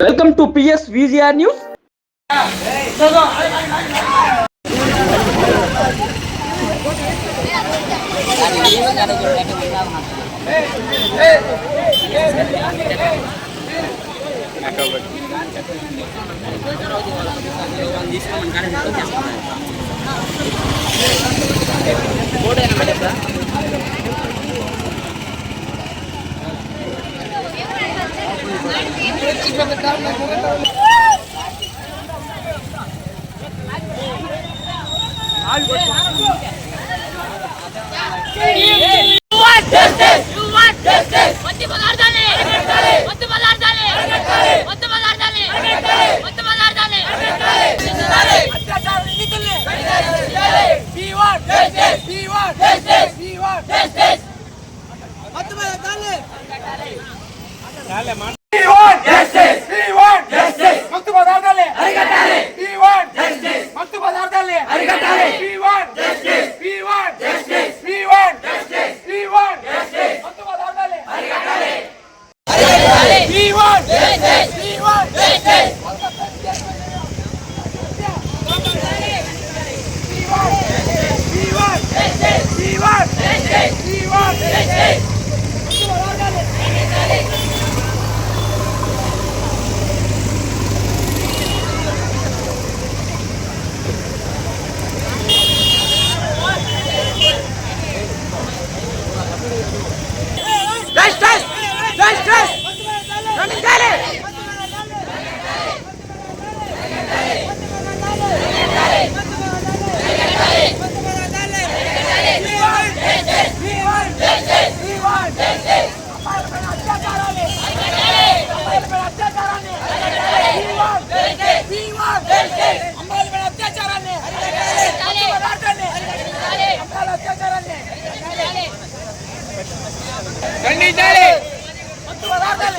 welcome to PS VGR news మత్తు పదార్థాలే మత్తు పదార్థాలే మత్తు పదార్థాలే మత్తు పదార్థాలే మత్తు పదార్థాలే అరికట్టాలి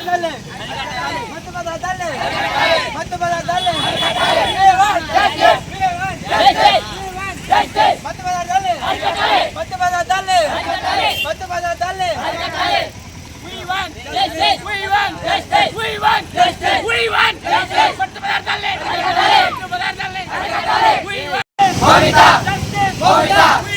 బ్రో అందరూ ఆరోగ్యం అరికట్టాలి అరికట్టాలి We want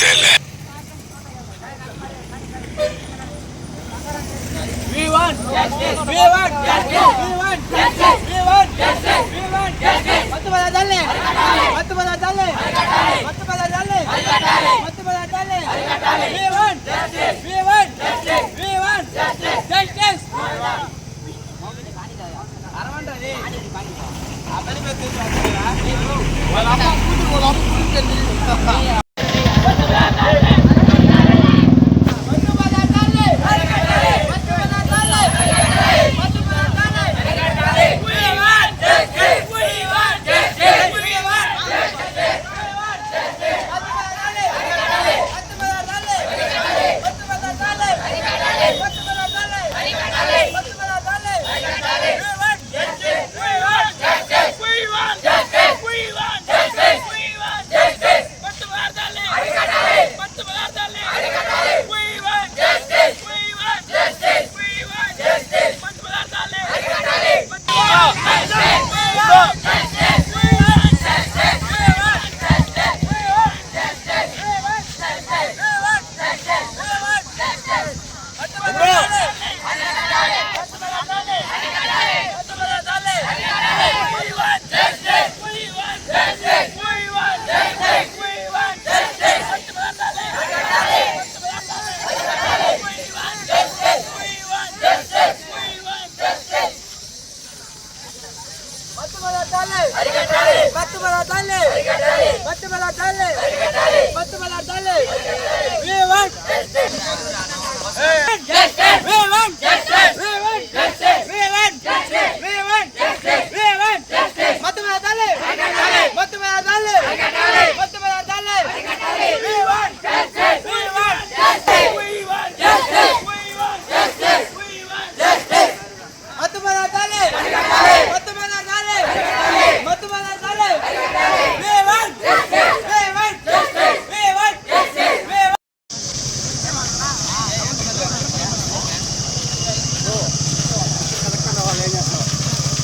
दिल है We want justice. We want justice. We want justice. We want justice. We want justice. मत बड़ा डाले. मत बड़ा डाले. मत बड़ा डाले. मत बड़ा डाले. We want justice. We want justice. We want justice. Justice. అరవండి ఆ పని పెద్ద వాళ్ళ అమ్మ కూతురు వాళ్ళ అమ్మ కూతురు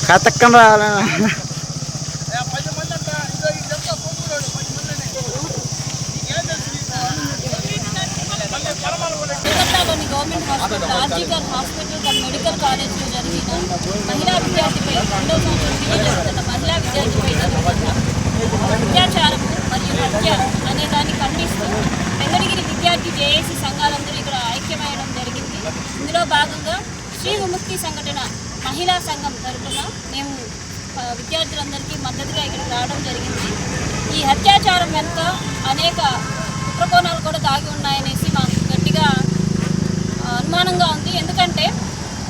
కతక్కం రావాలన్నా government hospital R G Kar hospital cum medical కాలేజ్లో జరిగిన మహిళా విద్యార్థిపై రెండో సంవత్సరం పీజీ మహిళా విద్యార్థిపై జరుగుతున్న అత్యాచారం మరియు హత్య అనే దాన్ని ఖండిస్తూ వెంకటగిరి విద్యార్థి జేఏసీ సంఘాలందరూ ఇక్కడ ఐక్యమయ్యడం జరిగింది ఇందులో భాగంగా శ్రీ విముక్తి సంఘటన మహిళా సంఘం తరఫున మేము విద్యార్థులందరికీ మద్దతుగా ఇక్కడికి రావడం జరిగింది. ఈ అత్యాచారం వెనుక అనేక కుట్రకోణాలు కూడా దాగి ఉన్నాయనేసి మాకు గట్టిగా అనుమానంగా ఉంది. ఎందుకంటే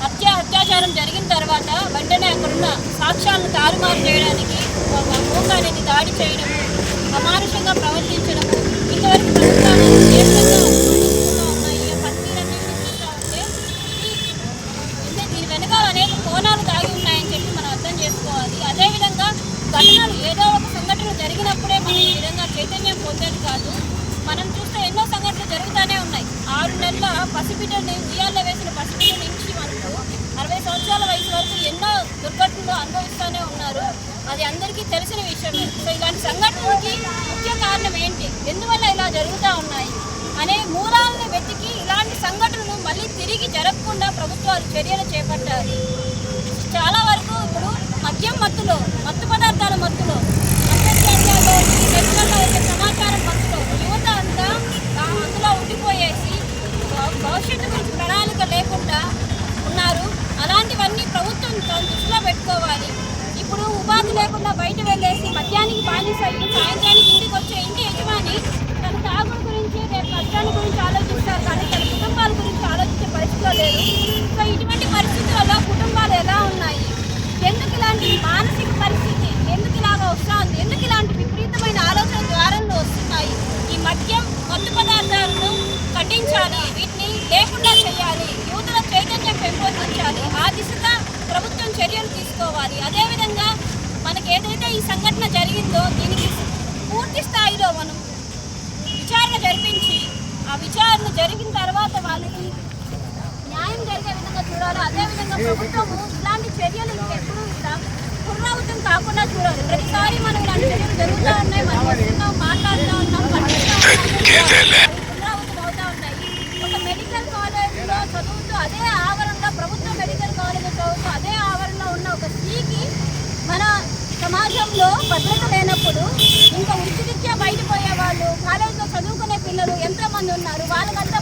హత్య అత్యాచారం జరిగిన తర్వాత వెంటనే అక్కడున్న సాక్ష్యాలను తారుమారు చేయడానికి ఒక మూక అనేది దాడి చేయడము అమానుషంగా ప్రవర్తించడము ఇంతవరకు ఉయ్యాల్లో వేసిన పసిబిడ్డ నుంచి మనకు అరవై సంవత్సరాల వయసు వరకు ఎన్నో దుర్ఘటనలు అనుభవిస్తూనే ఉన్నారు. అది అందరికీ తెలిసిన విషయమే. సో ఇలాంటి సంఘటనలకి ముఖ్య కారణం ఏంటి? ఎందువల్ల ఇలా జరుగుతూ ఉన్నాయి? అనే మూలాలను వెతికి ఇలాంటి సంఘటనలు మళ్ళీ తిరిగి జరగకుండా ప్రభుత్వాలు చర్యలు చేపట్టాలి మద్యానికి సాయంత్రానికి ఇంటికి వచ్చే ఇంటి యజమాని తన తాగుడు గురించి రేపు కష్టాల గురించి ఆలోచిస్తారు కానీ తన కుటుంబాల గురించి ఆలోచించే పరిస్థితిలో లేదు సో ఇటువంటి పరిస్థితులలో కుటుంబాలు ఎలా ఉన్నాయి? ఎందుకు ఇలాంటి మానసిక పరిస్థితి? ఎందుకు ఇలాగ వస్తుంది? ఎందుకు ఇలాంటి విపరీతమైన ఆలోచన ద్వారంలో వస్తున్నాయి? ఈ మద్యం మత్తు పదార్థాలను కట్టించాలి వీటిని లేకుండా చేయాలి యువతలో చైతన్యం పెంపొందించాలి ఆ దిశగా ప్రభుత్వం చర్యలు తీసుకోవాలి. అదేవిధంగా మనకి ఏదైతే ఈ సంఘటన స్థాయిలో మనం విచారణ జరిపించి ఆ విచారణ జరిగిన తర్వాత వాళ్ళకి న్యాయం జరిగే విధంగా చూడాలి. అదేవిధంగా ప్రభుత్వము ఇలాంటి చర్యలు ఇలా పునరావృతం కాకుండా చూడాలి. ప్రతిసారి మనం ఇలాంటి చర్యలు జరుగుతూ ఉన్నాయి మనం వస్తున్నాం మాట్లాడుతూ ఉన్నాం ఖండిస్తూ ఉన్నాం. పునరావృతం అవుతూ ఉన్నాయి ఒక మెడికల్ కాలేజీలో చదువుతూ అదే ఆవరణలో ప్రభుత్వ మెడికల్ కాలేజీలో చదువుతూ అదే ఆవరణలో ఉన్న ఒక స్త్రీకి మన సమాజంలో భద్రత లేనప్పుడు ఇంకా వృత్తి రీత్యా బయటపోయే వాళ్ళు కాలేజీలో చదువుకునే పిల్లలు ఎంతమంది ఉన్నారు వాళ్ళకంతా